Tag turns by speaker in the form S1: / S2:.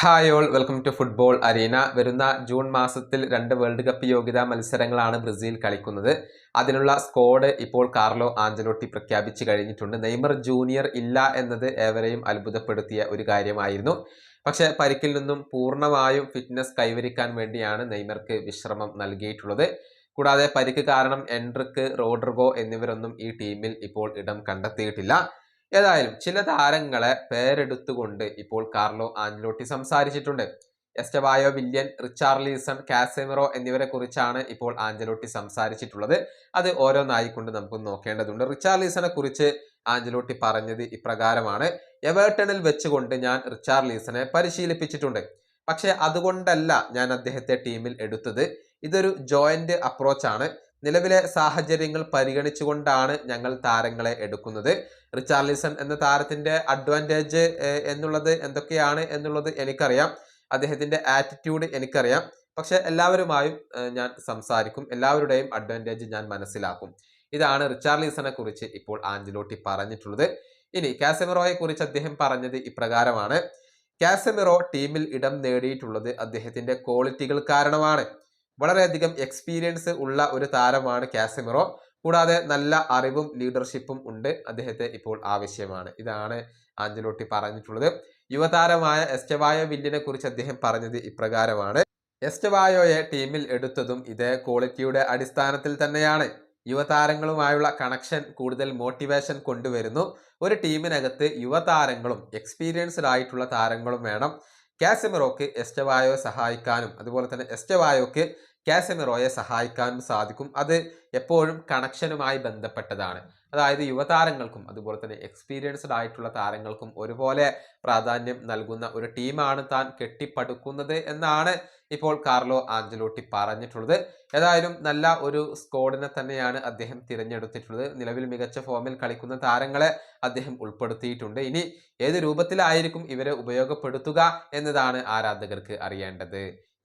S1: Hi all welcome to football arena വരുന്ന June മാസത്തിൽ രണ്ട് വേൾഡ് കപ്പ് യോഗ്യതാ മത്സരങ്ങളാണ് ബ്രസീൽ കളിക്കുന്നത്. അതിനുള്ള സ്ക്വാഡ് ഇപ്പോൾ കാർലോ ആഞ്ചലോട്ടി പ്രഖ്യാപിച്ചു കഴിഞ്ഞിട്ടുണ്ട്. നെയ്മർ ജൂനിയർ ഇല്ല എന്നത് ഏവരെയും അത്ഭുതപ്പെടുത്തിയ ഒരു കാര്യമായിരുന്നു. പക്ഷെ പരിക്കിൽ നിന്നും പൂർണമായും ഫിറ്റ്നസ് കൈവരിക്കാൻ വേണ്ടിയാണ് നെയ്മർക്ക് വിശ്രമം നൽകിയിട്ടുള്ളത്. കൂടാതെ പരിക്ക് കാരണം എൻട്രിക്ക് റോഡ്രിഗോ എന്നിവരൊന്നും ഈ ടീമിൽ ഇപ്പോൾ ഇടം കണ്ടെത്തിയിട്ടില്ല. ഏതായാലും ചില താരങ്ങളെ പേരെടുത്തുകൊണ്ട് ഇപ്പോൾ കാർലോ ആഞ്ചലോട്ടി സംസാരിച്ചിട്ടുണ്ട്. എസ്റ്റബായോ വില്യൻ റിച്ചാർലീസൺ കാസെമിറോ എന്നിവരെ കുറിച്ചാണ് ഇപ്പോൾ ആഞ്ചലോട്ടി സംസാരിച്ചിട്ടുള്ളത്. അത് ഓരോന്നായിക്കൊണ്ട് നമുക്ക് നോക്കേണ്ടതുണ്ട്. റിച്ചാർഡ് ലീസണെ കുറിച്ച് ആഞ്ചലോട്ടി പറഞ്ഞത് ഇപ്രകാരമാണ്. എവേർട്ടണിൽ വെച്ചുകൊണ്ട് ഞാൻ റിച്ചാർഡ് ലീസനെ പരിശീലിപ്പിച്ചിട്ടുണ്ട്. പക്ഷെ അതുകൊണ്ടല്ല ഞാൻ അദ്ദേഹത്തെ ടീമിൽ എടുത്തത്. ഇതൊരു ജോയിന്റ് അപ്രോച്ചാണ് നിലവിലെ സാഹചര്യങ്ങൾ പരിഗണിച്ചുകൊണ്ടാണ് ഞങ്ങൾ താരങ്ങളെ എടുക്കുന്നത്. റിച്ചാർലിസൺ എന്ന താരത്തിന്റെ അഡ്വാന്റേജ് എന്നുള്ളത് എന്തൊക്കെയാണ് എന്നുള്ളത് എനിക്കറിയാം. അദ്ദേഹത്തിന്റെ ആറ്റിറ്റ്യൂഡ് എനിക്കറിയാം. പക്ഷെ എല്ലാവരുമായും ഞാൻ സംസാരിക്കും. എല്ലാവരുടെയും അഡ്വാന്റേജ് ഞാൻ മനസ്സിലാക്കും. ഇതാണ് റിച്ചാർലിസനെ കുറിച്ച് ഇപ്പോൾ ആഞ്ചലോട്ടി പറഞ്ഞിട്ടുള്ളത്. ഇനി കാസമിറോയെ കുറിച്ച് അദ്ദേഹം പറഞ്ഞത് ഇപ്രകാരമാണ്. കാസമിറോ ടീമിൽ ഇടം നേടിയിട്ടുള്ളത് അദ്ദേഹത്തിന്റെ ക്വാളിറ്റികൾ കാരണമാണ്. വളരെയധികം എക്സ്പീരിയൻസ് ഉള്ള ഒരു താരമാണ് കാസിമിറോ. കൂടാതെ നല്ല അറിവും ലീഡർഷിപ്പും ഉണ്ട് അദ്ദേഹത്തെ ഇപ്പോൾ ആവശ്യമാണ്. ഇതാണ് ആഞ്ചലോട്ടി പറഞ്ഞിട്ടുള്ളത്. യുവതാരമായ എസ്റ്റവായോ വില്ലിനെ കുറിച്ച് അദ്ദേഹം പറഞ്ഞത് ഇപ്രകാരമാണ്. എസ്റ്റവായോയെ ടീമിൽ എടുത്തതും ഇതേ ക്വാളിറ്റിയുടെ അടിസ്ഥാനത്തിൽ തന്നെയാണ്. യുവതാരങ്ങളുമായുള്ള കണക്ഷൻ കൂടുതൽ മോട്ടിവേഷൻ കൊണ്ടുവരുന്നു. ഒരു ടീമിനകത്ത് യുവതാരങ്ങളും എക്സ്പീരിയൻസ്ഡ് ആയിട്ടുള്ള താരങ്ങളും വേണം. കാസിമിറോക്ക് എസ്റ്റവായോ സഹായിക്കാനും അതുപോലെ തന്നെ എസ്റ്റവായോക്ക് കാസമിറോയെ സഹായിക്കാൻ സാധിക്കും. അത് എപ്പോഴും കണക്ഷനുമായി ബന്ധപ്പെട്ടതാണ്. അതായത് യുവതാരങ്ങൾക്കും അതുപോലെ തന്നെ എക്സ്പീരിയൻസ്ഡ് ആയിട്ടുള്ള താരങ്ങൾക്കും ഒരുപോലെ പ്രാധാന്യം നൽകുന്ന ഒരു ടീമാണ് താൻ കെട്ടിപ്പടുക്കുന്നത് എന്നാണ് ഇപ്പോൾ കാർലോ ആഞ്ചലോട്ടി പറഞ്ഞിട്ടുള്ളത്. ഏതായാലും നല്ല ഒരു സ്കോഡിനെ തന്നെയാണ് അദ്ദേഹം തിരഞ്ഞെടുത്തിട്ടുള്ളത്. നിലവിൽ മികച്ച ഫോമിൽ കളിക്കുന്ന താരങ്ങളെ അദ്ദേഹം ഉൾപ്പെടുത്തിയിട്ടുണ്ട്. ഇനി ഏത് രൂപത്തിലായിരിക്കും ഇവരെ ഉപയോഗപ്പെടുത്തുക എന്നതാണ് ആരാധകർക്ക് അറിയേണ്ടത്.